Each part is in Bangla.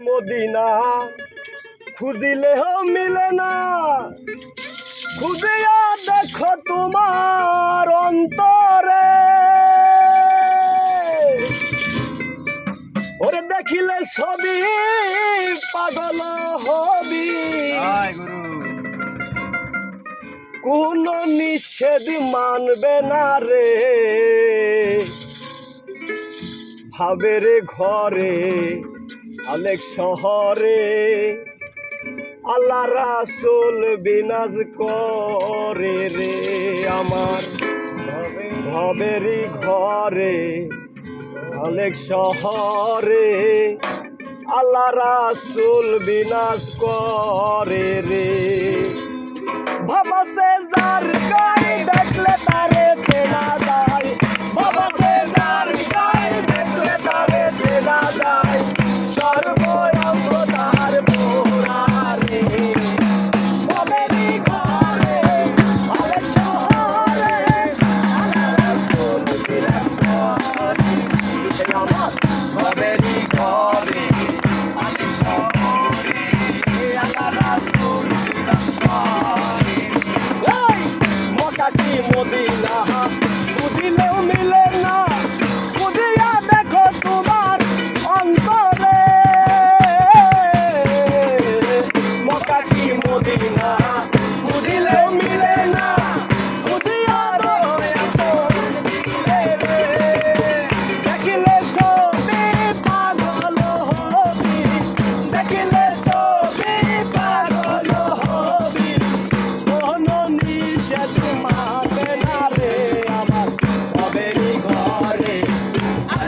মদিনা। খুঁজিলেও মিলে না। খুঁজিয়া দেখো তোমার অন্তরে। ওরে দেখিলে ছবি পাগল হবি। কোন নিষেধ মানবে না রে। ভাবের ঘরে অনেক শহরে আল্লাহ রাসুল বিনাশ করে রে আমার। ভবেরই ঘরে অনেক শহরে আল্লাহ রাসুল বিনাশ করে রে। বাবা Modi.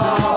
아.